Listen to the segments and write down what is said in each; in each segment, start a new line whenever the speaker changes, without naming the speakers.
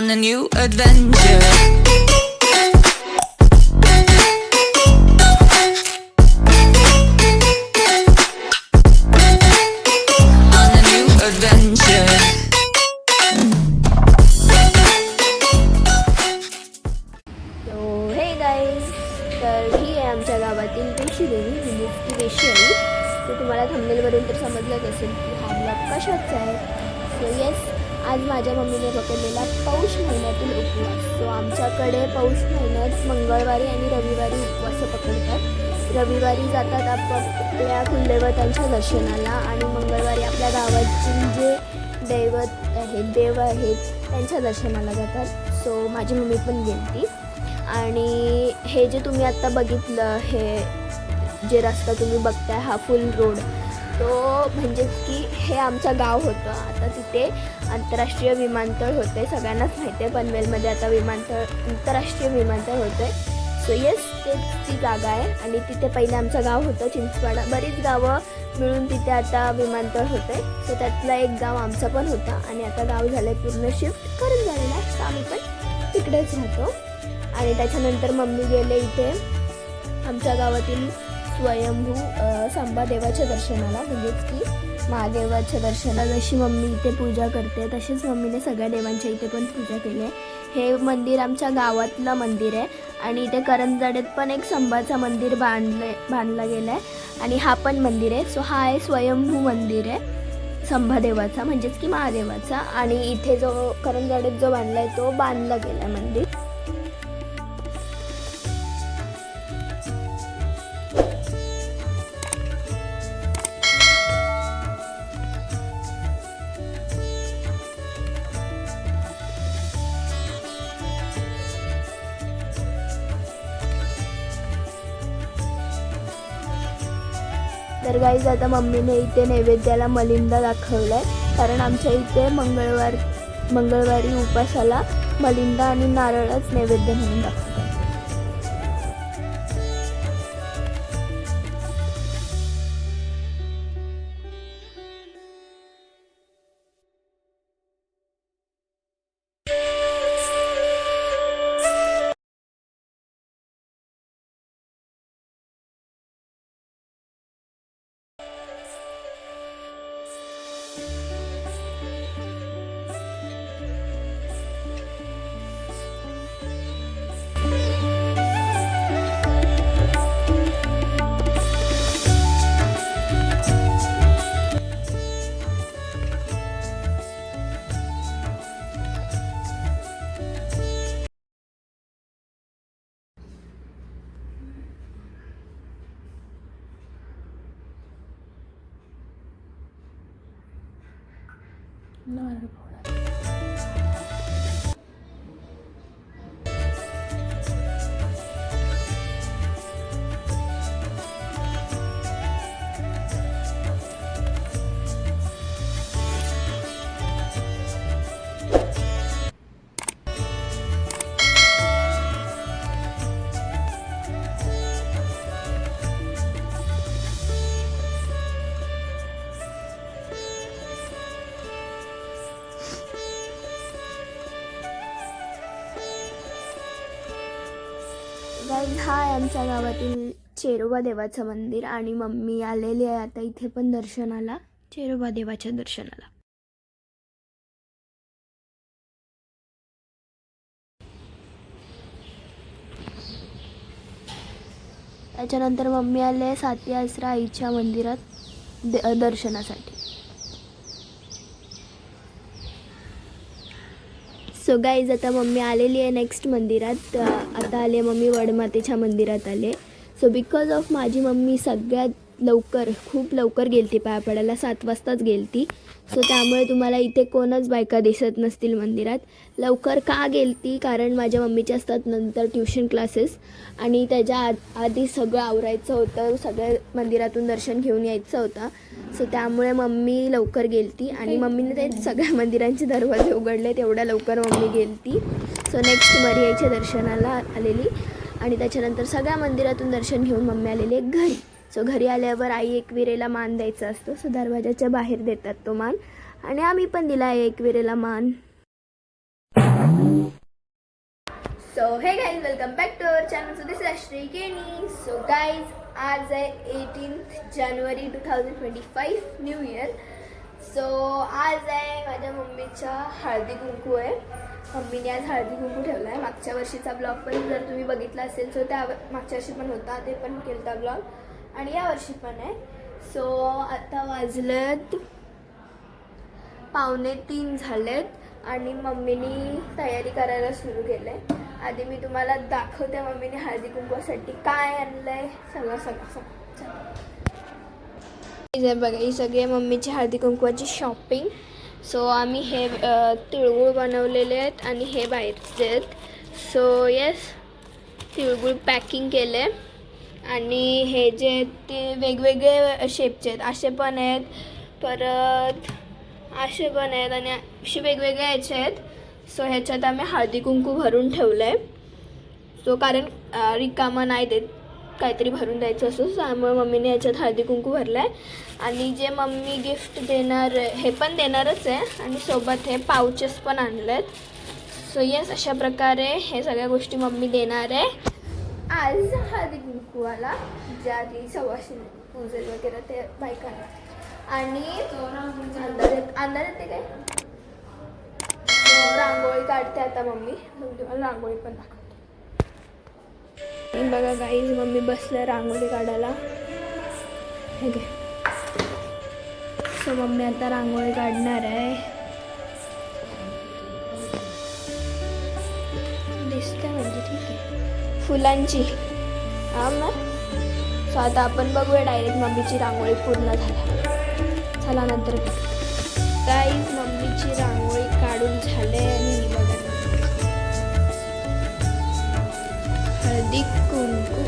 on a new adventure. On a new adventure.
So hey guys तर ही आहे आमच्या गावातील पेशीदेवी विलेज की पेशली तुम्हाला थंबनेलवरून तर समजलंच असेल की हा ब्लॉग कशाचा आहे सो येस आज माझ्या मम्मीने पकडलेला पौष महिन्यातील उपवास. सो आमच्याकडे पौष महिन्यात मंगळवारी आणि रविवारी उपवास पकडतात. रविवारी जातात आपापल्या कुलदैवतांच्या दर्शनाला आणि मंगळवारी आपल्या गावाची जे दैवत आहेत देव आहेत त्यांच्या दर्शनाला जातात. सो माझी मम्मी पण गेली आणि हे जे तुम्ही आत्ता बघितलं हे जे रस्ता तुम्ही बघताय हा फुल रोड तो म्हणजेच की हे आमचं गाव होतं. आता तिथे आंतरराष्ट्रीय विमानतळ होते. सगळ्यांनाच माहिती आहे. पनवेलमध्ये आता विमानतळ आंतरराष्ट्रीय विमानतळ होतं आहे सो येस तेच ती जागा आहे. आणि तिथे पहिले आमचं गाव होतं चिंचवाडा. बरीच गावं मिळून तिथे आता विमानतळ होतं आहे सो त्यातला एक गाव आमचं पण होता. आणि आता गाव झालं आहे पूर्ण शिफ्ट. करून झालेलं आहे. तर आम्ही पण तिकडेच राहतो. आणि त्याच्यानंतर मम्मी गेले इथे. आमच्या गावातील स्वयंभू संबादेवाच्या दर्शनाला म्हणजेच की महादेवाच्या दर्शनाला. जशी मम्मी इथे पूजा करते तशीच मम्मीने सगळ्या देवांच्या इथे पण पूजा केली आहे. हे मंदिर आमच्या गावातलं मंदिर आहे आणि इथे करंजाडेत पण एक संबाचं मंदिर बांधलं बांधलं गेलं आहे. आणि हा पण मंदिर आहे. सो हा आहे स्वयंभू मंदिर आहे संभादेवाचा म्हणजेच की महादेवाचा. आणि इथे जो करंजाडेत जो बांधला आहे तो बांधला गेला आहे मंदिर. गाईज आता मम्मीने इथे नैवेद्याला मलिंदा दाखवलाय. कारण आमच्या इथे मंगळवार मंगळवारी उपासाला मलिंदा आणि नारळच नैवेद्य म्हणून दाखवतात गाईज हा आहे आमच्या गावातील चेरोबा देवाचं मंदिर आणि मम्मी आलेली आहे आता इथे पण दर्शनाला चेरोबा देवाच्या दर्शनाला. त्याच्यानंतर मम्मी आले साती आसरा आईच्या मंदिरात दर्शनासाठी. सो गाईज आता मम्मी आलेली आहे नेक्स्ट मंदिरात. आता आले मम्मी वडमातेच्या मंदिरात आले. सो बिकॉज ऑफ माझी मम्मी सगळ्यात लवकर खूप लवकर गेलती पाया पडायला सात वाजताच गेलती. सो त्यामुळे तुम्हाला इथे कोणच बायका दिसत नसतील मंदिरात. लवकर का गेलती? कारण माझ्या मम्मीचे असतात नंतर ट्युशन क्लासेस. आणि त्याच्या आद आधी सगळं आवरायचं होतं. सगळ्या मंदिरातून दर्शन घेऊन यायचं होतं. सो त्यामुळे मम्मी लवकर गेलती. आणि मम्मीने ते सगळ्या मंदिरांचे दरवाजे उघडले. तेवढ्या लवकर मम्मी गेलती. सो नेक्स्ट मरियाच्या दर्शनाला आलेली. आणि त्याच्यानंतर सगळ्या मंदिरातून दर्शन घेऊन मम्मी आलेली घरी. सो घरी आल्यावर आई एकविरेला मान द्यायचा असतो. सो दरवाजाच्या बाहेर देतात तो मान. आणि आम्ही पण दिला आहे एकविरेला मान. So hey guys welcome back to our channel so this राष्ट्रीय केणी सो गाईज आज आहे eighteenth January two thousand twenty five new year so आज आहे माझ्या मम्मीच्या हळदी कुंकू आहे. मम्मीने आज हळदी कुंकू ठेवला आहे मागच्या वर्षीचा ब्लॉग पण जर तुम्ही बघितला असेल सो त्या मागच्या वर्षी पण होता ते पण केलता ब्लॉग आणि या वर्षी पण आहे. सो आता वाजलेत पावणे तीन झालेत आणि मम्मीनी तयारी करायला सुरू केलंय. आधी मी तुम्हाला दाखवते मम्मीने हळदी कुंकवासाठी काय आणलंय. सगळं सगळं सगळं. चला. बघा ही सगळी आहे मम्मीची हळदी कुंकवाची शॉपिंग. सो आम्ही हे तिळगुळ बनवलेले आहेत आणि हे बाहेरचे आहेत. सो येस तिळगुळ पॅकिंग केले आणि हे जे आहेत ते वेगवेगळे शेपचे आहेत. असे पण आहेत. परत असे पण आहेत आणि असे वेगवेगळे याचे आहेत. सो ह्याच्यात आम्ही हळदी कुंकू भरून ठेवलं आहे सो कारण रिकामा नाही देत. काहीतरी भरून द्यायचं असो त्यामुळे मम्मीने याच्यात हळदी कुंकू भरलं आहे आणि जे मम्मी गिफ्ट देणार हे पण देणारच आहे. आणि सोबत हे पाउचेस पण आणले आहेत सो येस अशा प्रकारे हे सगळ्या गोष्टी मम्मी देणार आहे. आज हळदी कुंकूवाला ज्या आधी सवाशी पूजेल वगैरे ते बायकांना आणि अंदाज येत- येते काय? रांगोळी काढते आता मम्मी. मग तुम्हाला रांगोळी पण दाखवते. बघा गाईज मम्मी बसल्या रांगोळी काढायला. ठीक आहे सो मम्मी आता रांगोळी काढणार आहे. दिसते म्हणजे ठीक आहे. फुलांची. हां ना? सो आता आपण बघूया डायरेक्ट मम्मीची रांगोळी पूर्ण झाल्या. चला नंतर काहीच मम्मीची रांगोळी काढून झाले आणि बघा हळदी कुंकू.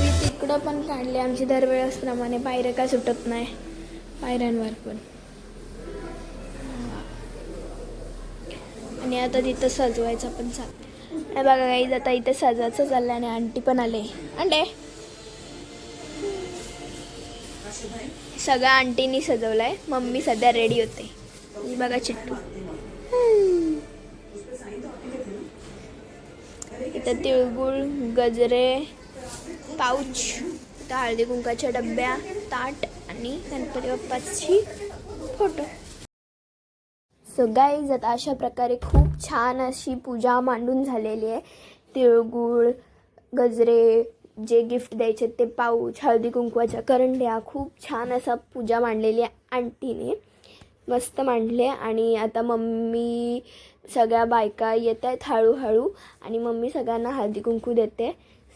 मी तिकडं पण काढले. आमची दरवेळेसप्रमाणे पायऱ्या काय सुटत नाही? पायऱ्यांवर पण. आणि आता तिथं सजवायचं पण चालतं हे बघा गाईज आता इथे सजायचं चाललं आणि आंटी पण आले. अंडे. सगळ्या आंटीनी सजवलंय. मम्मी सध्या रेडी होते. बघा चिट्टू. इथं तिळगुळ गजरे पाऊच इथं हळदी कुंकाच्या डब्या ताट आणि गणपती बाप्पाची फोटो सो गाईज आता अशा प्रकारे खूप छान अशी पूजा मांडून झालेली आहे. तिळगुळ गजरे जे गिफ्ट द्यायचे ते पाऊच हळदी कुंकवाच्या करंड्या खूप छान असा पूजा मांडलेली आहे आंटीने. मस्त मांडले आणि आता मम्मी सगळ्या बायका येत आहेत हळूहळू आणि मम्मी सगळ्यांना हळदी कुंकू देते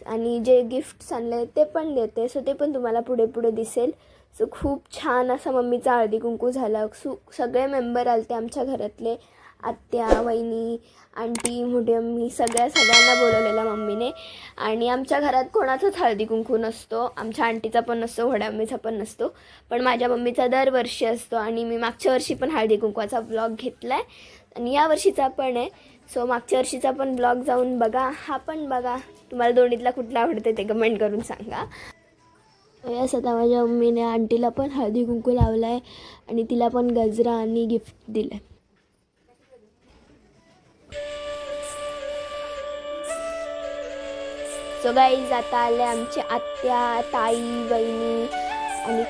आणि जे गिफ्ट्स आणले ते पण देते. सो ते पण तुम्हाला पुढे पुढे दिसेल. सो खूप छान असा मम्मीचा हळदी कुंकू झाला. सु सगळे मेंबर आलते आमच्या घरातले. आत्या वहिनी आंटी मोठी मम्मी सगळ्या सगळ्यांना बोलवलेलं मम्मीने. आणि आमच्या घरात कोणाचाच हळदी कुंकू नसतो. आमच्या आंटीचा पण नसतो वडामम्मीचा पण नसतो. पण माझ्या मम्मीचा दरवर्षी असतो आणि मी मागच्या वर्षी पण हळदी कुंकवाचा ब्लॉग घेतला आहे आणि या वर्षीचा पण आहे. सो मागच्या वर्षीचा पण ब्लॉग जाऊन बघा. हा पण बघा. तुम्हाला दोन्हीतला कुठला आवडते ते कमेंट करून सांगा. यास आता माझ्या मम्मीने आंटीला पण हळदी कुंकू लावला आहे आणि तिला पण गजरा आणि गिफ्ट दिलं आहे सो जाता आले आमचे आत्या ताई बहिणी आणि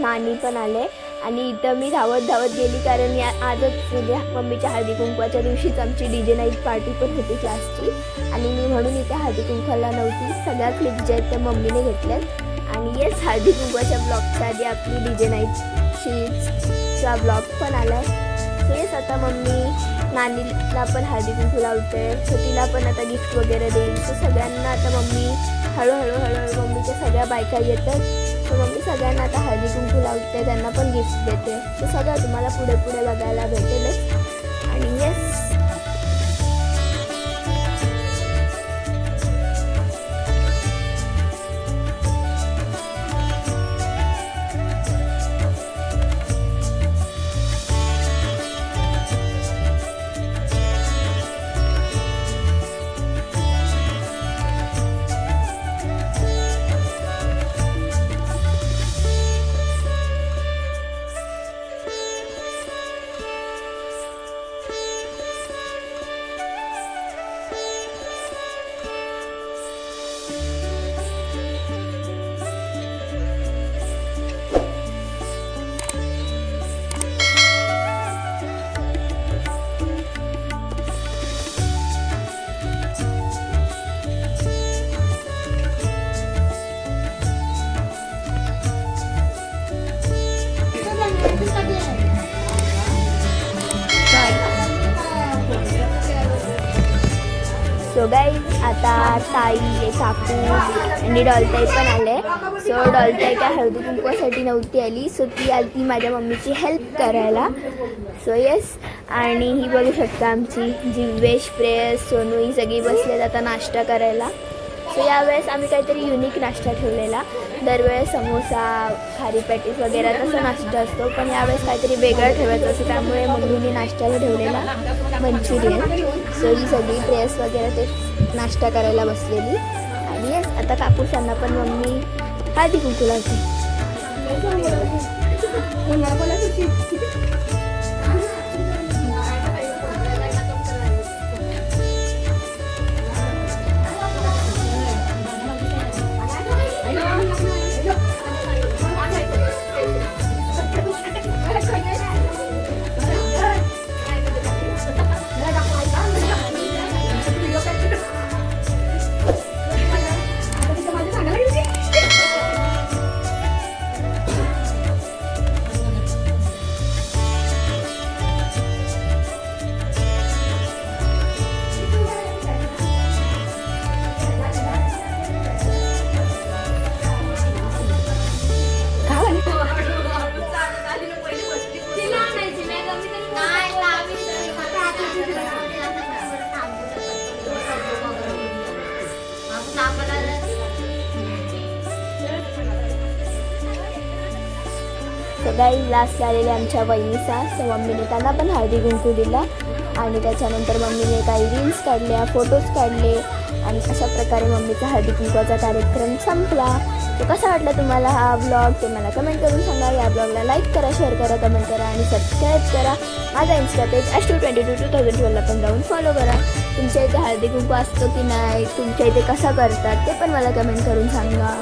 नानी पण आले. आणि इथं मी धावत धावत गेली कारण या आजच म्हणजे मम्मीच्या हळदी कुंकवाच्या दिवशीच आमची डी जे नाईट पार्टी पण होती क्लासची. आणि मी म्हणून इथे हळदी कुंकवाला नव्हती. सगळ्या क्लिप ज्या आहेत त्या मम्मीने घेतल्यात. आणि येस हळदी कुंकवाच्या ब्लॉगच्या आधी आपली डी जे नाईटची ब्लॉग पण आला आहे तेच आता मम्मी नानीला पण हळदी कुंकू लावते. छोटीला पण आता गिफ्ट वगैरे देईल. तर सगळ्यांना आता मम्मी हळूहळू हळूहळू मम्मीच्या सगळ्या बायका येतात. तर मम्मी सगळ्यांना आता हळदी कुंकू लावते. त्यांना पण गिफ्ट देते. तर सगळं तुम्हाला पुढे पुढे बघायला भेटेलच. आणि येस सो गाईज आता ताई काकू आणि डॉलताई पण आले. सो डॉलताई काय हळदी कुंकवासाठी नव्हती आली. सो ती आली ती माझ्या मम्मीची हेल्प करायला. सो येस आणि ही बघू शकता आमची जिवेश प्रेयस सोनू ही सगळी बसले जाता नाश्ता करायला. सो यावेळेस आम्ही काहीतरी युनिक नाश्ता ठेवलेला. दरवेळेस समोसा खारी पॅटीस वगैरे तसा नाश्ता असतो. पण यावेळेस काहीतरी वेगळं ठेवायचं असतं त्यामुळे मम्मीने नाश्त्याला ठेवलेला मंचुरियन. सो ही सगळी ड्रेस वगैरे ते नाश्ता करायला बसलेली. आणि आता कापूसांना पण मम्मी हळदी कुंकू लावते सगळ्याही लास्ट आलेल्या आमच्या वहिनीचा. सो मम्मीने त्यांना पण हळदी कुंकू दिला. आणि त्याच्यानंतर मम्मीने काही रील्स काढल्या फोटोज काढले. आणि अशा प्रकारे मम्मीचा हळदी कुंकवाचा कार्यक्रम संपला. तो कसा वाटला तुम्हाला हा ब्लॉग ते मला कमेंट करून सांगा. या ब्लॉगला लाईक करा शेअर करा कमेंट करा आणि सबस्क्राईब करा. माझा insta page S two twenty two two thousand ट्वेल्वला पण जाऊन फॉलो करा. तुमच्या इथे हळदी कुंकू असतो की नाही तुमच्या इथे कसा करतात ते पण मला कमेंट करून सांगा.